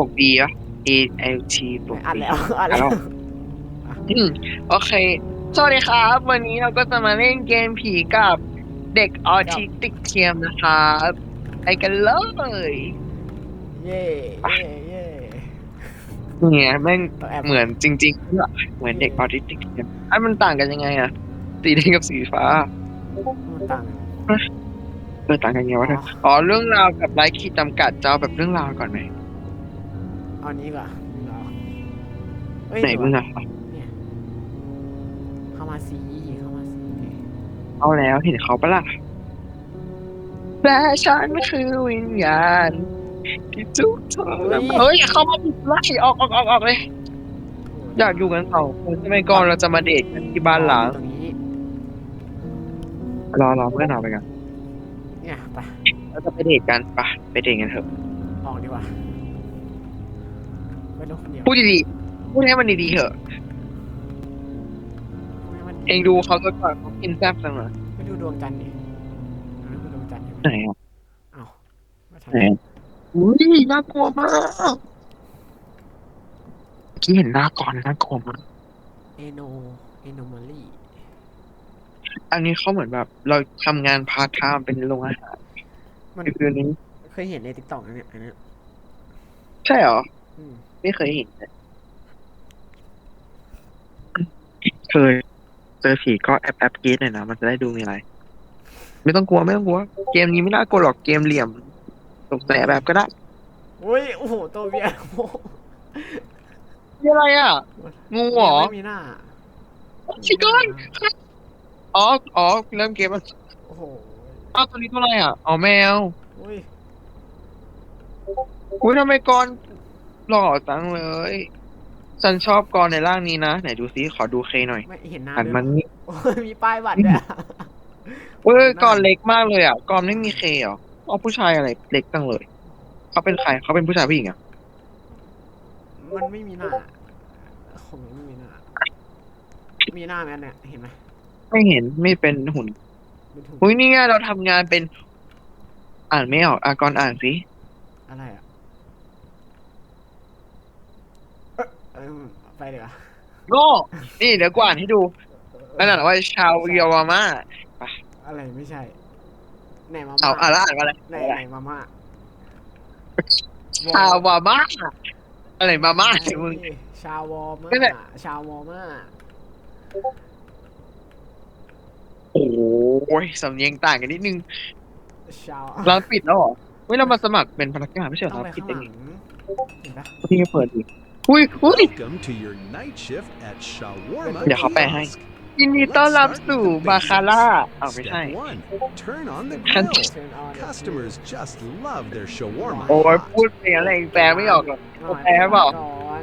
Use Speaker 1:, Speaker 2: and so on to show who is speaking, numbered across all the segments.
Speaker 1: วก B ปะ A L T บวก
Speaker 2: อัด
Speaker 1: B
Speaker 2: แล้วอัดแล้ว
Speaker 1: อืมโอเค สวัสดีครับ วันนี้เราก็จะมาเล่นเกมผีกับเด็กออทิสติกเทียมนะครับไปกันเลย
Speaker 2: เย่เย่เย่
Speaker 1: เนี่ยแม่ง
Speaker 2: ต้องแอบ
Speaker 1: เหมือนจริงๆด้วยเหมือนเด็กออทิสติกเทียมอันมันต่างกันยังไงอะสีแดงกับสีฟ้า
Speaker 2: มันต่างกัน
Speaker 1: เออต่างกันยังไงวะเธออ๋อเรื่องราวกับไร้ขีดจำกัดจะเอาแบบเรื่องราวก่อนไหม
Speaker 2: เอาอันนี้ก่อนเอาเอ้ย
Speaker 1: ไหนมึงอะ
Speaker 2: เนี่ยเข้ามาสีเข้ามาสี
Speaker 1: เอาแล้วเห็นเขาปะล่ะและฉันคือวิญญาณที่ทุกเธอเฮ้ยอย่าเข้ามาผิดไล่ออกออกออกออกเลย อยากอยู่กันสองคนใช่ไหมก่อนเราจะมาเดทกันที่บ้านหลัง
Speaker 2: ตรงนี้
Speaker 1: รอรอเพื่อนเอาไปกัน
Speaker 2: เนี่ยไป
Speaker 1: เราจะไปเดทกันปะไปเดทกันเถอะ
Speaker 2: ออกดีกว่า ไม่ต้องคนเดียว
Speaker 1: พูดดีๆพูดให้มันดีๆเถอะ
Speaker 2: ให้มัน
Speaker 1: เองดูเขาก็ก่อนเขากินแซ่บจังเลย
Speaker 2: ไปดูดวงจันทร์ดิอันอดวงจันทร์อยู่
Speaker 1: ไหนอะ
Speaker 2: อ้าวไม่ทัน
Speaker 1: ไหนอุ้ยน่ากลัวมากเมื่อกี้เห็นหน้าก่อนน่ากลัวมาก
Speaker 2: เอโนเอโนมาลี
Speaker 1: อันนี้เขาเหมือนแบบ เราทำงานพาร์ทไทม์เป็นโรงอาหาร
Speaker 2: มัน
Speaker 1: คือนี้
Speaker 2: เคยเห็นในติ๊กต็อกนะเนี่ยอันเนี้ย
Speaker 1: ใช่เหรอ
Speaker 2: อืม
Speaker 1: ไม่เคยเห็นเลยเคยเจอผีก็แอบแอบกรีดหน่อยนะมันจะได้ดูมีอะไร ไม่ต้องกลัวไม่ต้องกลัว เกมนี้ไม่น่ากลัวหรอกเกมเหลี่ยมตกใจแอบแอบก็ได้
Speaker 2: อุ้ยโอ้โหตัวเบียร์โอ้โห
Speaker 1: นี่อะไรอะ งูเหรอ
Speaker 2: ไม่มีหน้า
Speaker 1: ชิคก้อนอ๋ออ๋อเริ่มเกมแล้ว
Speaker 2: โอ้โห
Speaker 1: อ้าวตัวนี้ตัวอะไรอะอ๋อแมว
Speaker 2: อุ้ย
Speaker 1: อุ้ยทำไมกร หล่อจังเลย ฉันชอบกรในร่างนี้นะ ไหนดูซิขอดูเคหน่อย
Speaker 2: ไม่เห็นหน้า
Speaker 1: หัน
Speaker 2: ด้วย
Speaker 1: มันนี่
Speaker 2: โอ้ยมีป้ายบัตรด้วยอะ
Speaker 1: เว้ยกรเล็กมากเลยอะกรไม่มีเคเหรออ๋อผู้ชายอะไรเล็กจังเลย เขาเป็นใครเขาเป็นผู้ชายผู้หญิงอะ
Speaker 2: มันไม่มีหน้าผมไม่มีหน้า มีหน้าไหมเนี่ยเห็นไหม
Speaker 1: ไม่เห็นไม่เป็นหุ่น
Speaker 2: เป็นถุง
Speaker 1: อุ้ยนี่ไงเราทำงานเป็น อ่านไม่ออกอากรอ่านสิ
Speaker 2: อะไรอะ อ้ยเอ้ยไปเดี๋ยวา
Speaker 1: โง่นี่เดี๋ยวกวอ่านให้ดูนั่นน่ะว่าชาวเยาวามา
Speaker 2: อะไรไม่ใช่ ไหนมา
Speaker 1: เอา
Speaker 2: ม่า
Speaker 1: อ่านแล้วอ่านว่าอะไร
Speaker 2: ไหนไหนมาม่า
Speaker 1: ชาวามาอะไรมาม่าเนี่ยมึง
Speaker 2: ชาววอร์
Speaker 1: นั่นแห
Speaker 2: มา
Speaker 1: ละ
Speaker 2: ชาววอร์มา
Speaker 1: โอ้ยสำเนียงต่างกันนิดนึง
Speaker 2: ชาว
Speaker 1: ร้านปิดแล้วเหรอเฮ้ยเรามาสมัครเป็นพนักงานไม่ใช่เหรอ
Speaker 2: ต้อง
Speaker 1: ร้าน
Speaker 2: ไป
Speaker 1: ปิด
Speaker 2: ข้าง
Speaker 1: ได้
Speaker 2: ห
Speaker 1: ไง
Speaker 2: ลังเห็นปะ
Speaker 1: ที่เปิดดิ อุ้ยอุ้ย
Speaker 3: Welcome to your night shift at Shawarma
Speaker 1: เดี๋ยวเขาแปลให้
Speaker 3: Kiosk.
Speaker 1: ยินดีต้อนรับสู่บาคาร่าอ้าว ไม่
Speaker 3: Step
Speaker 1: ใช่
Speaker 3: one, turn on the
Speaker 1: ฉัน
Speaker 3: grill.
Speaker 2: เชิญออน
Speaker 3: Customers just love their shawarma.
Speaker 1: โอ้ย
Speaker 3: hot.
Speaker 1: พูดเสียงอะไรแปลไม่ออกหรอก
Speaker 2: หน่อย
Speaker 1: แปลเปล่า
Speaker 2: ก่อน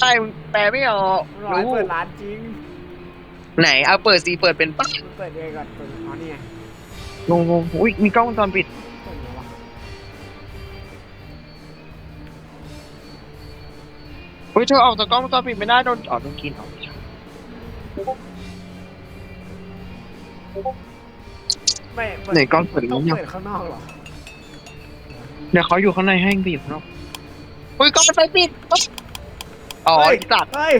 Speaker 1: ใช่มึงแปลไม่ออก
Speaker 2: ร้อย
Speaker 1: รู้
Speaker 2: เปิดร้านจริง
Speaker 1: ไหนเอาเปิดสีเปิดเป็นปะ
Speaker 2: เปิดยังไงก่อนเปิดอ๋อนี่ไง
Speaker 1: งงงอุ้ยมีกล้องวงจรปิด อุ้ยเธอออกจากกล้องวงจรปิดไม่ได้โดนอ๋อโดนกินออกไม่ใช่
Speaker 2: ไม่เปิด
Speaker 1: ไหนกล้องเปิดอีก
Speaker 2: ต้อง
Speaker 1: นิดเดียว
Speaker 2: เปิดข้างนอกเหรอ
Speaker 1: เดี๋ยวเขาอยู่ข้างในให้ไปอยู่ข้างนอกอุ้ยกล้องไฟปิดอ๋อ
Speaker 2: เฮ้
Speaker 1: ไอ้
Speaker 2: ย
Speaker 1: สัตว์
Speaker 2: เฮ้ย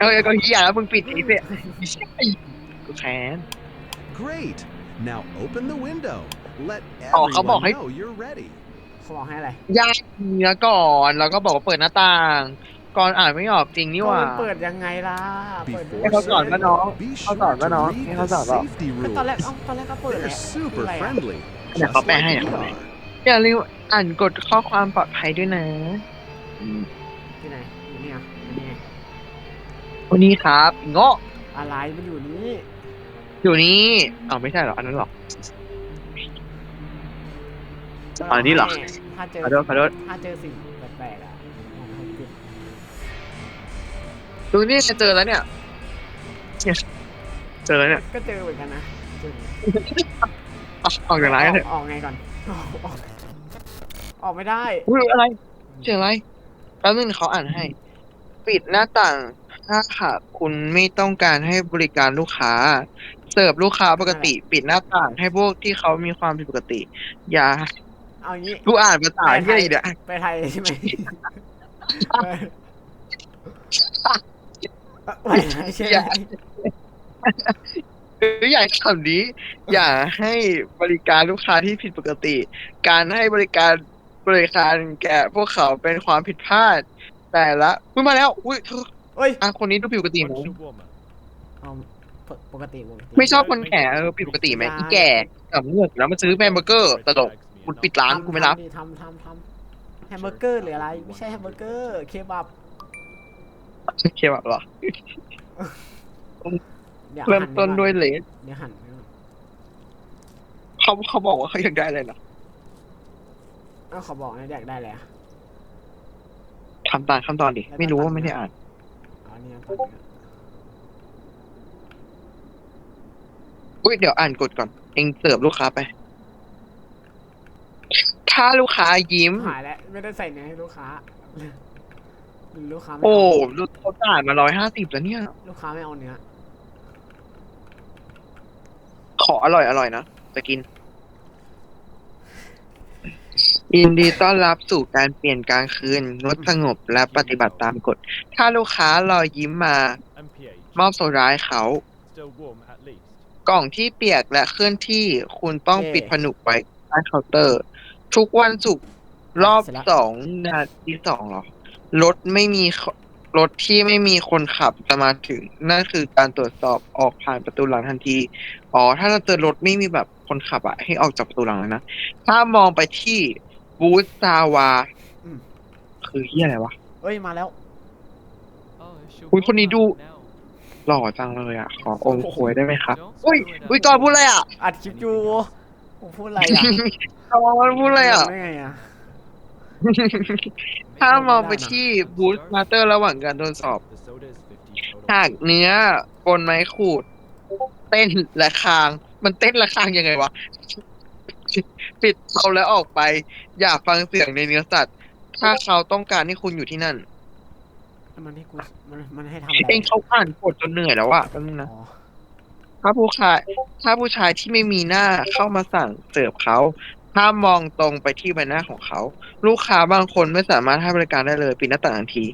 Speaker 1: เออก็เฮียแล้วมึงปิดไอ้เสียไม่ใช่กูแค้น
Speaker 3: Great. Now open the window. Let
Speaker 1: อ๋อเขาบอก
Speaker 3: everyone
Speaker 1: ให้
Speaker 3: know you're ready.
Speaker 2: เขาบอกให้อะไร
Speaker 1: ย่างเนื้อก่อน แล้วก็บอกว่าเปิดหน้าต่าง ก่อนอ่านไม่ออกจริงนี่หว่า
Speaker 2: ก็มันเปิดยังไงล่ะเปิด
Speaker 3: Before
Speaker 1: ให้เขาสอนว่าน้อง
Speaker 3: Be
Speaker 1: เขา
Speaker 3: sure
Speaker 1: สอนว่าน้อง
Speaker 3: to
Speaker 1: ให้
Speaker 3: read
Speaker 1: เขา
Speaker 3: the
Speaker 1: สอนว่า
Speaker 3: safety
Speaker 2: ก็ตอนแรก
Speaker 3: rules.
Speaker 2: เอ้าตอนแรกก็เปิดแห
Speaker 3: They're
Speaker 2: ละ
Speaker 3: super
Speaker 2: อะไรอะ
Speaker 3: friendly.
Speaker 1: เดี๋ยวเขา
Speaker 3: just
Speaker 1: แปล
Speaker 3: like
Speaker 1: ให้
Speaker 3: we
Speaker 1: เดี๋ยวเขาแปล
Speaker 3: are.
Speaker 1: อย่าลืมอ่านกฎข้อความปลอดภัยด้วยนะ
Speaker 2: ที่ไหนอยู่นี่อะอยู่นี่ไง
Speaker 1: วันนี้ครับโง่
Speaker 2: อะไรมันอยู่นี่
Speaker 1: อยู่นี่อ๋อไม่ใช่เหรอ อันนั้นเหรอ อันนี้เหรอ
Speaker 2: ถ้าเจอ
Speaker 1: ขอโทษขอโทษ
Speaker 2: ถ้าเจอสิ่งแปลกๆอะผมให้ปิด
Speaker 1: ดูนี่จะเจอแล้วเนี่ยเนี่ยเจอแล้วเนี่ย
Speaker 2: ก็เจอเหมือนกันนะเจอ
Speaker 1: ออกออกจากร้านกันเถอะ
Speaker 2: ออกไงก่อนออกออกออกไม่ได้
Speaker 1: อุ้ยอะไรเสียงอะไรแป๊บนึงเขาอ่านให้ ปิดหน้าต่างถ้าหากคุณไม่ต้องการให้บริการลูกค้า เสิร์ฟลูกค้าปกติ ปิดหน้าต่างให้พวกที่เขามีความผิดปกติ อย่า
Speaker 2: เอางี้
Speaker 1: กูอ่านภาษาที่อะไรเนี่ย
Speaker 2: ไปไทยใช่ไหมไปไปไทยใช่ไหม
Speaker 1: คืออยากคำนี้ อย่าให้บริการลูกค้าที่ผิดปกติ การให้บริการบริการแก่พวกเขาเป็นความผิดพลาด แต่ละอุ้ยมาแล้ว อุ้ยเธอ
Speaker 2: เอ้ย
Speaker 1: อะคนนี้ดูผิดปกติไหม
Speaker 4: What's your woman?
Speaker 2: เอาปกปกติปกติ
Speaker 1: ไม่ชอบคนแก่เออผิดปกติไหมอีแก่กับเงือกแล้วมาซื้อแฮมเบอร์เกอร์ตลก คุณปิดร้านกูไม่รับ
Speaker 2: ทำดิทำทำทำแฮมเบอร์เกอร์หรืออะไร ไม่ใช่แฮมเบอร์เกอร์เคบับ
Speaker 1: เคแบบเหรอ
Speaker 2: ดี๋ยว
Speaker 1: เริ่ม
Speaker 2: หั่
Speaker 1: ต้นด้วยเลส
Speaker 2: เดี๋ยวหั่นไว้ก่อน
Speaker 1: เขาเขาบอกว่าเขาอยากได้อะไรนะ
Speaker 2: เอ้าเขาบอกนะอยากได้อะไรอะ
Speaker 1: ทำตามขั้นตอนดิ ไม่รู้ว่าไม่ได้อ่าน
Speaker 2: อ๋อเนี่ยตอนนี้
Speaker 1: อุ้ยเดี๋ยวอ่านกฎก่อน เองเสิร์ฟลูกค้าไป ถ้าลูกค้ายิ้ม
Speaker 2: หายแล้วไม่ได้ใส่เนื้อให้ลูกค้าหรือลูกค้าไม่
Speaker 1: โอ้
Speaker 2: เอา
Speaker 1: ลูกเขาจ่ายมาร้อยห้าสิบแล้วเนี่ย
Speaker 2: ลูกค้าไม่เอาเนื้อ
Speaker 1: ขออร่อยอร่อยนะจะกิน ยินดีต้อนรับสู่การเปลี่ยนกลางคืนงดสงบและปฏิบัติตามกฎ ถ้าลูกค้ารอยยิ้มมา
Speaker 4: MPH.
Speaker 1: มอบโซดาให้เขา
Speaker 4: Still warm at least.
Speaker 1: กล่องที่เปียกและเคลื่อนที่คุณต้องปิดผนึกไว้ใต้เคาน์เตอร์ ทุกวันศุกร์รอบสองนาทีสองเหรอรถไม่มีขรถที่ไม่มีคนขับจะมาถึง นั่นคือการตรวจสอบออกผ่านประตูหลังทันที อ๋อ ถ้าเราเจอรถไม่มีแบบคนขับอะให้ออกจากประตูหลังเลยนะ ถ้ามองไปที่บูธซาวา
Speaker 2: อืม
Speaker 1: คือเฮียอะไรวะ
Speaker 2: เอ้ยมาแล้ว
Speaker 4: Oh, it's your
Speaker 1: Ui, con đi
Speaker 4: woman
Speaker 1: đu.
Speaker 4: now.
Speaker 1: หล่อจังเลยอะขอองค์ควยได้ไหมครับ
Speaker 4: Don't
Speaker 1: อุ้ย
Speaker 4: screw it
Speaker 1: อุ้ย
Speaker 4: up.
Speaker 1: ก่อนพูดอะไรอะ
Speaker 2: อัดคลิปอยู่ ผมพูดอะไรอะ
Speaker 1: ก่อนพูดอะไรอะ
Speaker 2: ได้ไงอะ
Speaker 1: ถ้ามองไปที่บูธมาสเตอร์ระหว่างการตรวจสอบ
Speaker 4: The soda is 50 total.
Speaker 1: หากเนื้อบนไม้ขูด เต้นและคาง มันเต้นและคางยังไงวะ ปิดเขาแล้วออกไป อย่าฟังเสียงในเนื้อสัตว์ ถ้าเขาต้องการให้คุณอยู่ที่นั่น
Speaker 2: มันให้กูมันมันให้ทำอะไร
Speaker 1: เองเขาอ่านกดจนเหนื่อยแล้วอะแป๊บนึงนะ
Speaker 2: อ๋อ
Speaker 1: ถ้าผู้ชายถ้าผู้ชายที่ไม่มีหน้าเข้ามาสั่งเสิร์ฟเขาห้ามมองตรงไปที่ใบหน้าของเขา ลูกค้าบางคนไม่สามารถให้บริการได้เลยปิดหน้าต่างทันที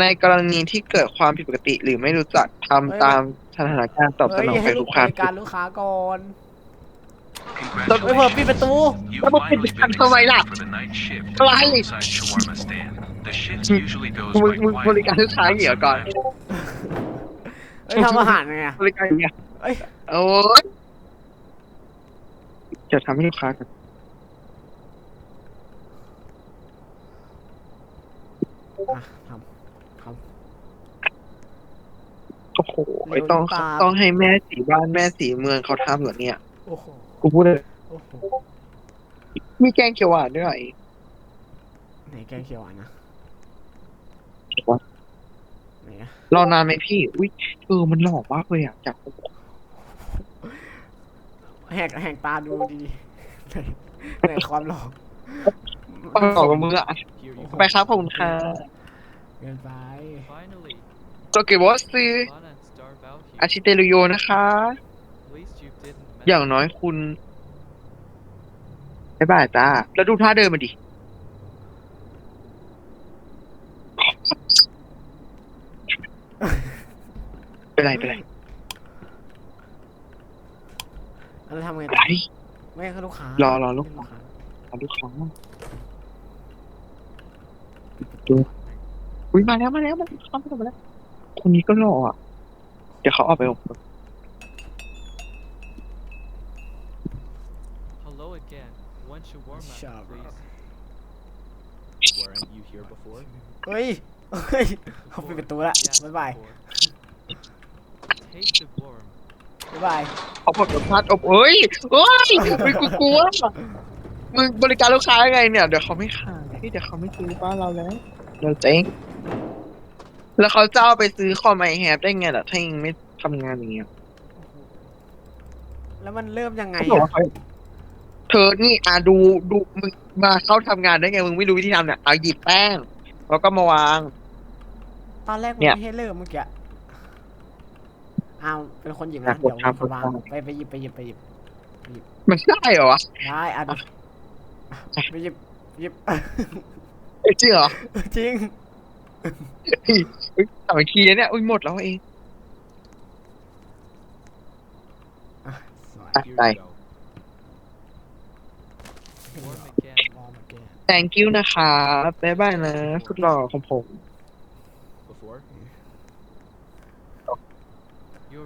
Speaker 1: ในกรณีที่เกิดความผิดปกติหรือไม่รู้จักทำตามสถานการณ์ตอบส
Speaker 2: เฮ้ย
Speaker 1: นอง
Speaker 2: ให้
Speaker 1: ไป
Speaker 2: ลู
Speaker 1: ทุ
Speaker 2: ก
Speaker 1: กครั้ง
Speaker 2: บริการลูกค้าก่อน
Speaker 1: ต้น
Speaker 2: เฮ้ยเปิดปิดประตู
Speaker 1: แล้วมาปิดทำทำไมล่ะ
Speaker 5: For the night shift
Speaker 1: อะไร
Speaker 5: inside shawarma stand. The shift usually goes
Speaker 1: มึง
Speaker 5: by
Speaker 1: มึงบริการ
Speaker 5: quietly.
Speaker 1: ลูกค้าเหรอก่อน
Speaker 2: เฮ้ยทำอาหารไงอะ
Speaker 1: บริการอย่างเงี้ย
Speaker 2: เอ้ย
Speaker 1: โอ้ยจะทำให้ลูกค้ากัน
Speaker 2: อะทำท
Speaker 1: โอ้โหไอ้ต้อง
Speaker 2: เร็วตาม
Speaker 1: ต้องให้แม่สีบ้านแม่สีเมืองเขาทำเหรอเนี่ยำ
Speaker 2: โอ้โห
Speaker 1: กูพูดเลย
Speaker 2: โอ้โห
Speaker 1: มีแกงเขียวหวานด้วยเหรอไอ้
Speaker 2: ไหนแกงเขียวหวานนะไห นอะ
Speaker 1: รอนานไหมพี่อุ้ยเออมันหล่อมากเลยอะจาก
Speaker 2: แหกแหกตาดูดีไหนไหนความหล่อ
Speaker 1: หล่อกับมืออะ
Speaker 4: Here you
Speaker 1: ไป
Speaker 4: go.
Speaker 1: ครับผมค่ะ
Speaker 2: เกินไป
Speaker 4: Finally,
Speaker 1: โตเกวอสซื้อ
Speaker 4: fun and starve out
Speaker 1: อา
Speaker 4: here.
Speaker 1: ชิเตรุโยนะคะ
Speaker 4: At least you didn't mess
Speaker 1: อย่างน้อยคุณบ๊ายบายจ้าแล้วดูท่าเดินมาดิ เป็นไรเป็นไร
Speaker 2: แล้วทำไง
Speaker 1: ไป
Speaker 2: ต่อไม่ให้ลูกค้ารร
Speaker 1: อรอลูก
Speaker 2: ค้า
Speaker 1: เอาลูกค้าปิดประตูอุ้ยมาแล้วมาแล้วมาเข้ามาแล้วคนนี้ก็หล่ออะเดี๋ยวเขาออกไปอบรม
Speaker 4: Hello again. One shawarma,
Speaker 2: Shawarma.
Speaker 4: please.
Speaker 5: Weren't you here before?
Speaker 2: เฮ้ย เฮ้ยเขาปิดประตูละ
Speaker 4: Yes,
Speaker 2: บ๊ายบาย
Speaker 4: before. Taste the worm.
Speaker 2: บ๊ายบาย
Speaker 1: เขาผลสัมภาษณ์อบเอ้ยเอ้ยมึงกูกลัวมึงบริการลูกค้ายังไงเนี่ย เดี๋ยวเขาไม่ขายเดี๋ยวเขาไม่ซื้อบ้านเราแล้วเดี๋ยวเจ๊งแล้วเขาจะเอาไปซื้อคอมไอแฮปได้ไงล่ะถ้ายังไม่ทำงานอย่างเงี้ย
Speaker 2: แล้วมันเริ่มยังไง
Speaker 1: เขาบอก
Speaker 2: อะ
Speaker 1: ว่าเขาเธอนี่อะดูดูมึงมาเข้าทำงานได้ไงมึงไม่รู้วิธีทำเนี่ยเอาหยิบแป้งแล้วก็มาวาง
Speaker 2: ตอนแรกมัน
Speaker 1: เนี่ย
Speaker 2: ไม่ให้เริ่มเมื่อกี้อ้าวเป็นคนหยิบ
Speaker 1: อะ
Speaker 2: นะ
Speaker 1: กด
Speaker 2: เดี๋ยว
Speaker 1: ครับ
Speaker 2: คนวาง
Speaker 1: กดครับ
Speaker 2: ไปไปหยิบไปหยิบไปหยิบ
Speaker 1: มันได้เหรอวะ
Speaker 2: ได้อะดูไปหยิบหยิบ
Speaker 1: เอ้ยจริงเหรอ
Speaker 2: จริง
Speaker 1: เฮ้ยเฮ้ยสามัคคีนะเนี่ยอุ้ยหมดแล้วเอง
Speaker 2: สวย
Speaker 1: อะ
Speaker 5: Here
Speaker 1: ไป
Speaker 5: you go.
Speaker 4: Warm again.
Speaker 2: มองมาแก
Speaker 1: thank you นะคะบ๊ายบายนะสุดหล่อของผม
Speaker 5: Before?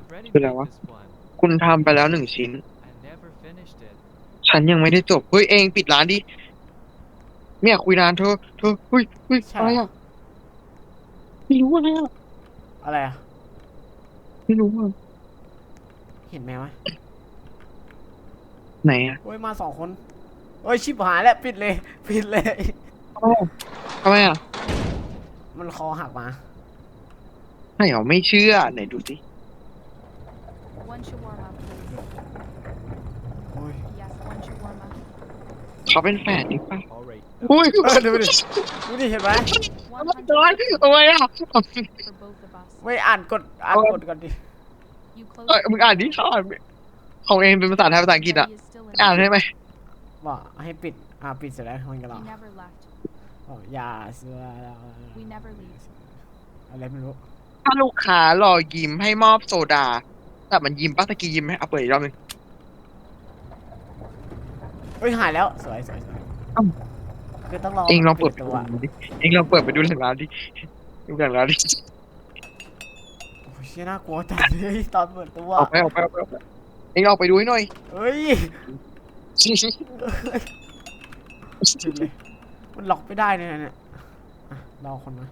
Speaker 4: You already
Speaker 1: Good
Speaker 4: made
Speaker 1: hour.
Speaker 4: this one.
Speaker 1: คุณทำไปแล้วหนึ่งชิ้น
Speaker 4: I never finished it.
Speaker 1: ฉันยังไม่ได้จบ เฮ้ย เองปิดร้านดิ ไม่อยากคุยนานเธอ เธอเฮ้ยเฮ้ยอะไรอะ ไม่รู้อะไรอะ
Speaker 2: อะไรอะ
Speaker 1: ไม่รู้อะ
Speaker 2: เห็นไหมวะ
Speaker 1: ไหนอะ
Speaker 2: โอ้ยมาสองคนโอ้ยชิบหายแล้วปิดเลยปิดเลย
Speaker 1: อ้าวทำไมอะ
Speaker 2: มันคอหักมา
Speaker 1: ไหนเหรอไม่เชื่อ ไหนดูสิ
Speaker 6: One shawarma, please.
Speaker 2: โอ้ย
Speaker 6: Yes, one shawarma.
Speaker 1: เขาเป็นแฟนนี่ป่ะ
Speaker 5: All right.
Speaker 1: อุ้ย
Speaker 2: เออดูดิดูดิเห็นไหม
Speaker 6: One
Speaker 1: ร้อน
Speaker 6: hundred
Speaker 1: ทำไมอะ
Speaker 6: for both of us.
Speaker 2: ไม่อ่านกดอ่านกดก่อนดิ
Speaker 6: You close.
Speaker 1: เออมึงอ่านดิเขาอ่านไม่ของเองเป็นภาษาไทยภาษาอังกฤษอะ
Speaker 6: He is still in
Speaker 1: อ่านได้ไหม
Speaker 2: ว่าให้ปิด อ่าปิดเสร็จแล้วมันก็รอ
Speaker 6: He never left.
Speaker 2: อ๋ออย่าเสือ
Speaker 6: We never leave.
Speaker 2: อะไรไม่รู้
Speaker 1: ถ้าลูกค้ารอยิ้มให้มอบโซดา แต่มันยิ้มป้าตะกี้ยิ้มไหมเอาเปิดอีกรอบหนึง
Speaker 2: เฮ้ยหายแล้วสวยสวยสวย
Speaker 1: อ้าว
Speaker 2: คือต้องรอ
Speaker 1: เองลองเปิดไป
Speaker 2: ตั
Speaker 1: ดู
Speaker 2: ว
Speaker 1: ดิเองลองเปิดไปดูหลังร้านดิดูหลังร้านดิ
Speaker 2: โอ้ยเชี่ยน่ากลัวจังเลยตอนเปิดตัว
Speaker 1: ออกไปออกไปออกไปออกไปเองออกไปดูให้หน่อย
Speaker 2: เฮ้ยจุดเลยมันล็อกไม่ได้เนี่ยเนี่ยอะรอคนมา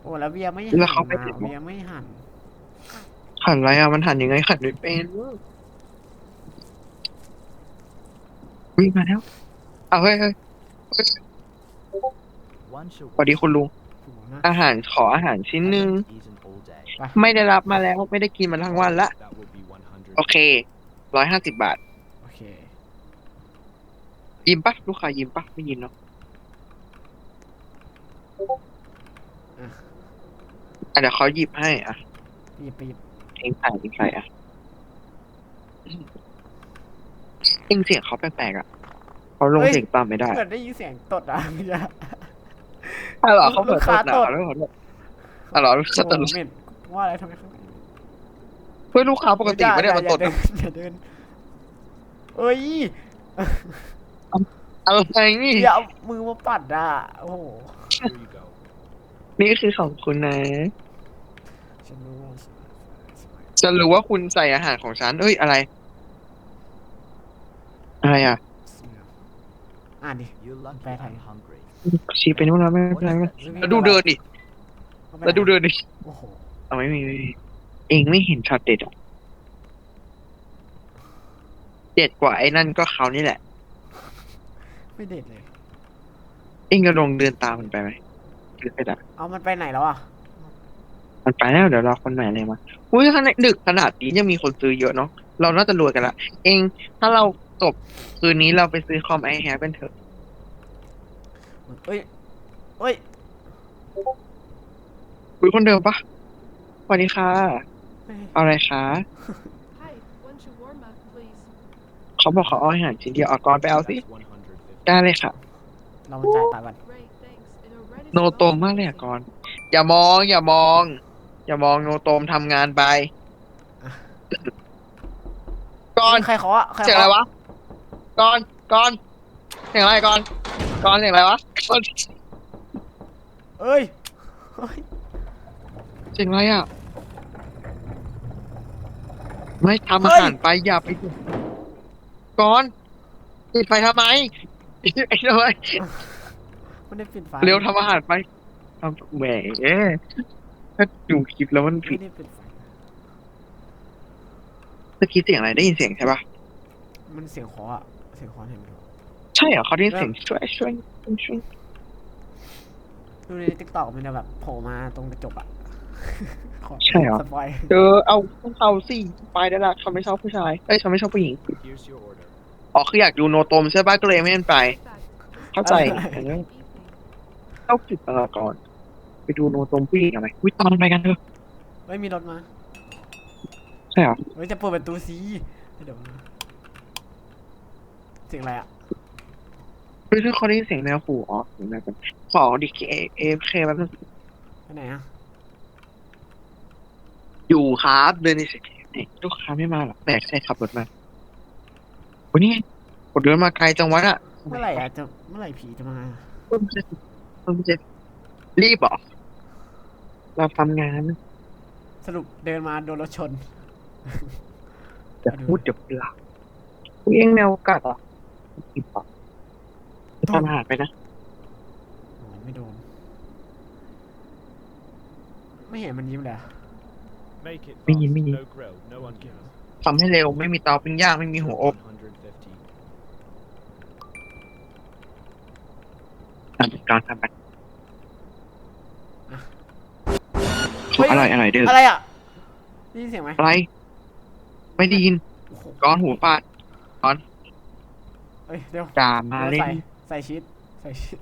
Speaker 2: โอ้แล้วเบียร์ไม่หัน
Speaker 1: แล้วเขาไป
Speaker 2: มา
Speaker 1: ติด
Speaker 2: เบียร์ไม่หัน
Speaker 1: ขันอะไรอะมันหันยังไงขันไม่เป็นวิ่งมาแล้วเอาเฮ้ยเฮ้ย
Speaker 7: One
Speaker 1: สวัสดีคุณลุง
Speaker 2: หัวหน้า
Speaker 1: อาหารขออาหารชิ้นหนึ่ง
Speaker 7: eat an all day.
Speaker 1: ไม่ได้รับมาแล้วไม่ได้กินมาทั้งวันละ
Speaker 5: That will be 100.
Speaker 1: โอเคร้อยห้าสิบบาท
Speaker 2: โอเค
Speaker 1: ยิ้มปะลูกค้ายิ้มปะไม่ยิ้มเนาะอะเดี๋ยวเขาหยิบให้อะ
Speaker 2: หยิบไปหยิบ
Speaker 1: เองใส่เองใส่อะเองเสียงเขาแปลกๆอะเขาลงเสียงต่ำไม่ได้
Speaker 2: เหมือนได้ยินเสียงตดอะเบียร์
Speaker 1: อะเหรอเขาเปิด
Speaker 2: ลูกค้า
Speaker 1: ตด
Speaker 2: ตด
Speaker 1: หนาแล้วเหรออะเหรอลูกค้าตด
Speaker 2: โอ้โหเหม็นว่าอะไรทำไมข้างใน
Speaker 1: เฮ้ยลูกค้าปกติไม่ได้มาตด
Speaker 2: อย่า
Speaker 1: อะ
Speaker 2: เดินอย่าเดินเอ้ย
Speaker 1: อะไรนี่
Speaker 2: อย่าเอามือมาปัดอะโอ้โห
Speaker 5: Here you go.
Speaker 1: นี่คือของคุณนะ
Speaker 2: ฉันรู้ ว่าสวยสวย
Speaker 1: จะรู้ว่าคุณใส่อาหารของฉัน เอ้ยอะไร อะไรอะ
Speaker 2: สวยอ่านดิ
Speaker 7: You're lucky
Speaker 2: Bad
Speaker 7: I'm
Speaker 2: idea.
Speaker 7: hungry.
Speaker 1: ชี้ไปนู่นแล้วไม่เป็นไรไม่เป็นไรแล้วดูเดินดิแล้วดูเดินดิ
Speaker 2: โอ้โห
Speaker 1: เอาไม่มีไม่มีเองไม่เห็นช็อตเด็ดอะเด็ดกว่าไอ้นั่นก็เขานี่แหละ
Speaker 2: ไม่เด็ดเลย
Speaker 1: เองจะลงเดินตามมันไปไหมหรือไปดัก
Speaker 2: เอามันไปไหนแล้วอะ
Speaker 1: มันไปแล้วเดี๋ยวรอคนใหม่เลยมาอุ้ยขนาดดึกขนาดนี้ยังมีคนซื้อเยอะเนาะเราน่าจะรวยกันละเองถ้าเราจบคืนนี้เราไปซื้อคอมไอแฮปเป็นเถอะ
Speaker 2: เอ้ยเอ้ย
Speaker 1: คุยคนเดิมปะสวัสดีค่ะ
Speaker 2: เฮ้ย
Speaker 1: เอาอะไรคะ
Speaker 6: Hi, one shawarma, please.
Speaker 1: เขาบอกเขาเอาอาหารชิ้นเดียวเอาก่อนไปเอาสิ
Speaker 5: That's 150.
Speaker 1: ได้เลยค่ะ
Speaker 2: เรามาจ่ายตังค์กัน
Speaker 6: Great, thanks. It already
Speaker 1: โนโตม
Speaker 6: smells
Speaker 1: มากเลยอะ
Speaker 6: amazing.
Speaker 1: ก่อน อย่ามองอย่ามอง อย่ามองโนโตมทำงานไป ก่อน
Speaker 2: ใครเคาะใคร
Speaker 1: เสียงอะไร
Speaker 2: เคาะ
Speaker 1: วะก่อนก่อนเสียงอะไรก่อนก่อนเสียงอะไรวะก่อน
Speaker 2: เอ้ยเฮ้ย
Speaker 1: เสียงอะไรอะ ไม่ทำอาหารไปอย่าไปดูก่อนปิดไฟทำไมไอ้ทำไม
Speaker 2: ไม่ได้ปิดไฟ
Speaker 1: เร็วทำอาหารไปทำแหม ถ้าดูคลิปแล้วมันผิ
Speaker 2: ไม่
Speaker 1: ด
Speaker 2: ได้ปิดไฟ
Speaker 1: เมื่อกี้เสียงอะไรได้ยินเสียงใช่ปะ
Speaker 2: มันเสียงเคาะอะเสียงเคาะเห็นไหม
Speaker 1: ใช่เหรอเขาได้ยินเสียงช่วยช่วยช่วย
Speaker 2: ดูในติ๊กต็อกมันจะแบบโผล่มาตรงกระจกอะขอ
Speaker 1: ใช่เหรอ
Speaker 2: สปอย
Speaker 1: เออเอาเอาสิไปได้ละเขาไม่ชอบผู้ชายเอ้ยเขาไม่ชอบผู้หญิง
Speaker 5: Here's your order.
Speaker 1: อ๋อคืออยากดูโนโตมใช่ปะก็เลยไม่ให้มันไป
Speaker 6: Perfect.
Speaker 1: เข้าใจ
Speaker 6: Great evening.
Speaker 1: เข้าผิดตลอดก่อนไป ดูโนโตมผู้หญิงอะไรวิตอนไปกันเถอะ
Speaker 2: เฮ้ยมีรถมา
Speaker 1: ใช่เหรอ
Speaker 2: เฮ้ยจะเปิดประตูสิเดี๋ยวมาเสียงอะไรอะ
Speaker 1: เฮ้ยถ้าเขาได้ยินเสียงแมวขู่อ๋อเสียงแมวกันขอดิเอเอฟเคแป๊บนึง
Speaker 2: ไปไหนอะ
Speaker 1: อยู่ครับเดินในเสียงนี่ลูกค้าไม่มาหรอกแบกใช่ขับรถมาวันนี้ไงกดเดินมาไกลจังวะอะ
Speaker 2: เมื่อไหร่อะจะเมื่อไหร่ผีจะมา
Speaker 1: เพิ่มเจ็ดเพิ่มเจ็ดรีบเหรอ เราทำงาน
Speaker 2: สรุปเดินมาโดนรถชน
Speaker 1: อย่าพูดเดี๋ยวเปล่าเลี้ยงแมวกัดเหรอะผิดปะทำอาหารไปนะ
Speaker 2: โอ้ยไม่โดน ไม่เห็นมันยิ้มเลยอะ
Speaker 5: Make it
Speaker 1: Me,
Speaker 5: fast.
Speaker 1: me.
Speaker 5: No grill, no onions.
Speaker 1: ทำให้เร็วไม่มีเตาปิ้งย่างไม่มีหัวอบ
Speaker 5: 150.
Speaker 1: ทำการทำไป อะไรอะไรเด้อ
Speaker 2: อะไรอะได้ยินเสียงไหม
Speaker 1: อะไร ไม่ได้ยิน
Speaker 2: โอ้โห
Speaker 1: ก้อนหูฟาด
Speaker 2: เอ้ยเดี๋ยว
Speaker 1: ด่ามา
Speaker 2: เดี๋
Speaker 1: เล่
Speaker 2: ย
Speaker 1: น
Speaker 2: วใส่ใส่ชีสใส่ชีส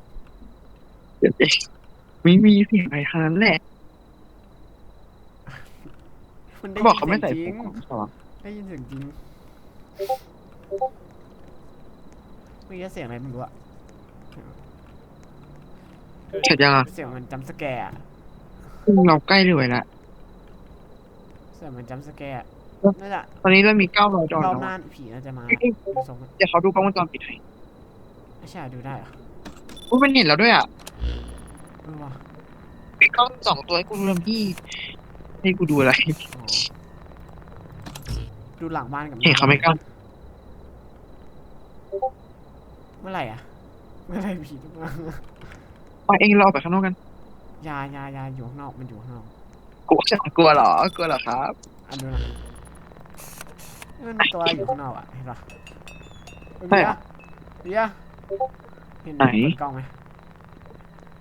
Speaker 1: ไม่มีเสียงอะไรทางนั้นแหละ
Speaker 2: มันได้
Speaker 1: เขา
Speaker 2: ยิ
Speaker 1: บอก
Speaker 2: น
Speaker 1: เขาไม่ใส่
Speaker 2: เสียงจ
Speaker 1: ผ
Speaker 2: ริ
Speaker 1: ง
Speaker 2: ง
Speaker 1: ของเขา
Speaker 2: ได้ยินเสียงจริงเมื่อกี้เสียงอะไรไม่รู้อะ
Speaker 1: เสร็จยังอะ
Speaker 2: เสียงมันจำสแกร์อะ
Speaker 1: เราใกล้เลยละ
Speaker 2: เสียงมันจำสแกร์อะนั่นแหละ
Speaker 1: ตอนนี้เรามีเก้าร้อยดอล
Speaker 2: รอบ
Speaker 1: แล้ว
Speaker 2: หน้า
Speaker 1: อะ
Speaker 2: ผีน่าจะมา
Speaker 1: เอ้ย
Speaker 2: ดูทรงมัน
Speaker 1: เดี๋ยวเขาดูกล้องวงจรปิดให้
Speaker 2: ไม่ใช่ดูได้เหรอ
Speaker 1: อุ้ยมันเห็นแล้วด้วยอะ
Speaker 2: เออว่ะ
Speaker 1: มีกล้องสองตัวให้กูดูลำพี่ให้กูดูอะไร
Speaker 2: อ๋อดูหลังบ้านกับ
Speaker 1: เห็นเขาไม่กล้า
Speaker 2: เมื่อไหร่อะเมื่อไหร่ผีจะมา
Speaker 1: ไปเองเราออกไปข้างนอกกัน
Speaker 2: ยายายาอยู่ข้างนอกมันอยู่ข้างนอก
Speaker 1: กลัวกลัวเหรอกลัวเหรอครับ
Speaker 2: อันดูนะนี่มันมีตัวอะไรอยู่ข้างนอกอะเห็นปะเฮ้ย
Speaker 1: ใช่
Speaker 2: เบียร์เบียร์เห็น
Speaker 1: ไหน
Speaker 2: เปิดกล้องไหม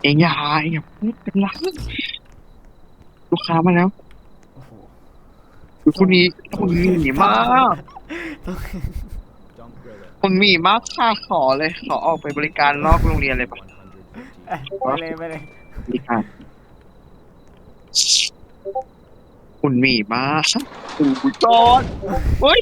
Speaker 1: เองอย่าเองอย่าพูดเป็นไรลูกค้ามาแล้ว
Speaker 2: โอ้โห
Speaker 1: คือคนนี้คนหมีมาก
Speaker 2: ต้อง
Speaker 5: Don't grill it.
Speaker 1: คนหมีมากค่ะขอเลยขอออกไปบริการนอกโรงเรียนเลยปะ
Speaker 5: 150.
Speaker 2: เอ้ยไปเลยไปเลย
Speaker 1: บริการคุณหมีมากโอ้ยจอดเฮ้ย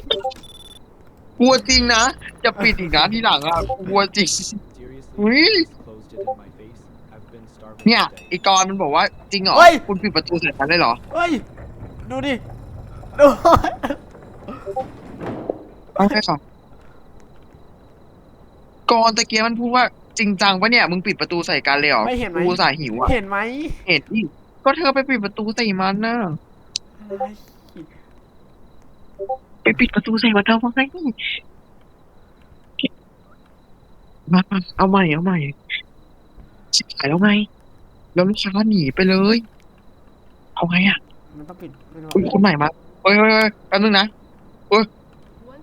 Speaker 1: กลัวจริงนะ จะปิดอีกนะที่หลังอะกลัวจริง
Speaker 5: Seriously?
Speaker 1: Really?
Speaker 5: Just Closed it in my face. I've been starving
Speaker 1: เนี่ย
Speaker 5: all
Speaker 1: ไอี
Speaker 5: day.
Speaker 1: กรมันบอกว่าจริงเหรอ
Speaker 2: เฮ้ย
Speaker 1: คุณปิดประตูใส่ฉันได้เหรอ
Speaker 2: เฮ้ย ดูดิ ดู
Speaker 1: เอาใช่ค่ะกรตะเกียบมันพูดว่า จริงจังปะเนี่ยมึงปิดประตูใส่กันเลยเหรอ
Speaker 2: ไม่เห็นไหม
Speaker 1: กูสายหิวอะ
Speaker 2: เห็นไหม
Speaker 1: เห็นดิก็เธอไปปิดประตูใส่มันน่ะ
Speaker 2: อะไร
Speaker 1: ไปปิดประตูใส่มันเธอฟังไงมามาเอาใหม่เอาใหม่ชิบหายแล้วไงแล้วลูกค้าหนีไปเลยเอาไงอะ
Speaker 2: มันต้องปิดไม่รู้
Speaker 1: คุณคนใหม่มาเฮ้ยเฮ้ยเฮ้ยแป๊บนึงนะ
Speaker 6: One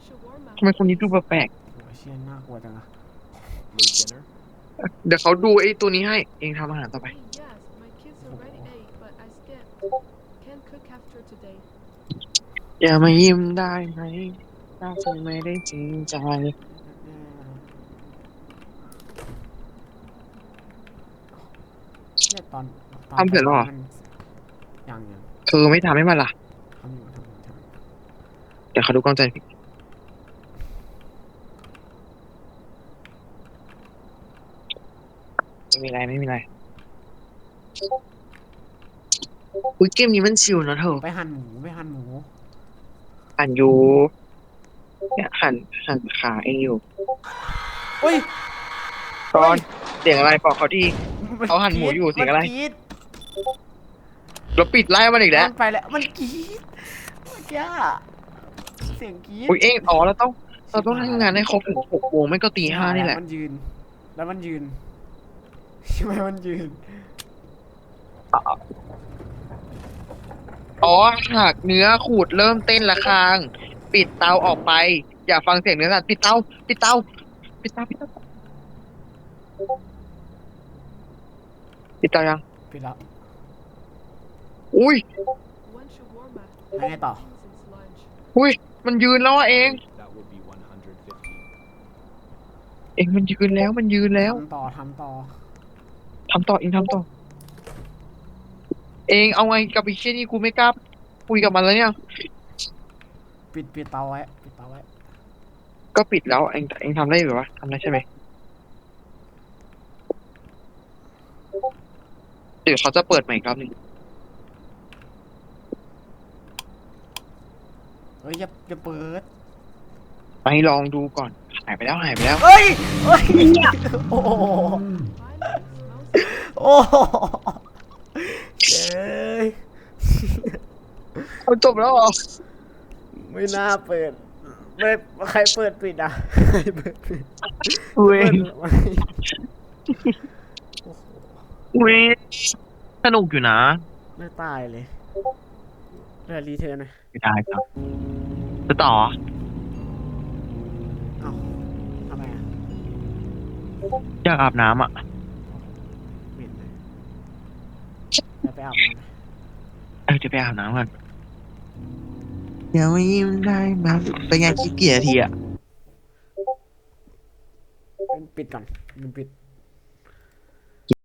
Speaker 6: shawarma.
Speaker 1: ทำไมคนนี้ดูแปลก
Speaker 2: โอ้ยเชี่ยน่ากลัวจังอะ
Speaker 5: Late dinner?
Speaker 1: ๆเดี๋ยวเขาดูไอ้ตัวนี้ให้ เองทำอาหารต่อไป
Speaker 6: Hey, yes, my kids already ate, but I skipped. Can't cook after today.
Speaker 1: อย่ามายิ้มได้ไหมถ้าเธอไม่ได้จริงใจ
Speaker 2: เนี่ยตอนตอน
Speaker 1: ทำเสร็จแล้วเหรอ
Speaker 2: มันยังยัง
Speaker 1: เธอไม่ทำให้มันล่ะ
Speaker 2: ทำอยู่ทำอยู่ทำอยู่
Speaker 1: เดี๋ยวเขาดูกล้องใจผิด ไม่มีอะไรไม่มีอะไรอุ้ยเกมนี้มันชิวนะเธอ
Speaker 2: ไปหั่นหมูไปหั่นหมู
Speaker 1: หันอยู่เนี่ยหันหันขาเองอยู่
Speaker 2: เฮ้ย
Speaker 1: ตอนเสียงอะไรบอกเขาดีเขาหั่นหมูอยู่เสียงอะไร
Speaker 2: มันกรี๊ด
Speaker 1: เราปิดไล่มันอีกแล้ว
Speaker 2: มันไปแล้วมันกรี๊ดเมื่อกี้อะเสียงกรี๊ด
Speaker 1: อุ้ยเองอ๋อเราต้องเราต้องทำงานให้ครบถึงหกโมงไม่ก็ตีห้านี่แหละ
Speaker 2: มันยืน แล้วมันยืน ใช่ไหมมันยืน
Speaker 1: อ๋อหากเนื้อขูดเริ่มเต้นละคาง ปิดเตาออกไป อย่าฟังเสียงเนื้อสัตว์ปิดเตาปิดเตาปิดเตาปิดเตาปิดเตายัง
Speaker 2: ปิดแล้ว
Speaker 1: อุ้ย
Speaker 6: One shawarma.
Speaker 2: Hang it off.
Speaker 6: Since lunch.
Speaker 1: อุ้ย มันยืนแล้วอะเอง
Speaker 5: That would be 150.
Speaker 1: เองมันยืนแล้วมันยืนแล้ว
Speaker 2: ทำต่อทำต่อ
Speaker 1: ทำต่อเองทำต่อ เองเอาไงกับอีเช่นนี่กูไม่กล้าคุยกับมันแล้วเนี่ย
Speaker 2: ปิดปิดเตาไว้ปิดเตาไว้
Speaker 1: ก็ปิดแล้วเองเองทำได้หรือวะทำได้ใช่ไหมเดี๋ยวเขาจะเปิดใหม่อีกรอบหนึง
Speaker 2: เฮ้ยอย่าอย่าเปิด
Speaker 1: ไปลองดูก่อน หายไปแล้วหายไปแล้ว
Speaker 2: เฮ้ยเฮ้ยโอ้โห
Speaker 6: Violet smells
Speaker 2: โอ้โหเอ้ย
Speaker 1: เขาจบแล้วเหรอ
Speaker 2: ไม่น่าเปิดไม่ใครเปิดปิดอะใครเปิดปิด
Speaker 1: เว้ย
Speaker 2: เปิดโอ้โห
Speaker 1: เว้ยสนุกอยู่นะ
Speaker 2: ไม่ตายเลยเดี๋ยวรีเทิร์นนะ
Speaker 1: ไม่ได้ครับจะต่อ
Speaker 2: เอ้าทำไมอะ
Speaker 1: อยากอาบน้ำอะ
Speaker 2: เหม็นเลย จะไปอาบน้ำนะ
Speaker 1: เออจะไปอาบน้ำกันเดี๋ยวไม่ยิ้มได้นะเป็นไงคิดกี่นาทีอะ
Speaker 2: เป็นปิดก่อนมันปิด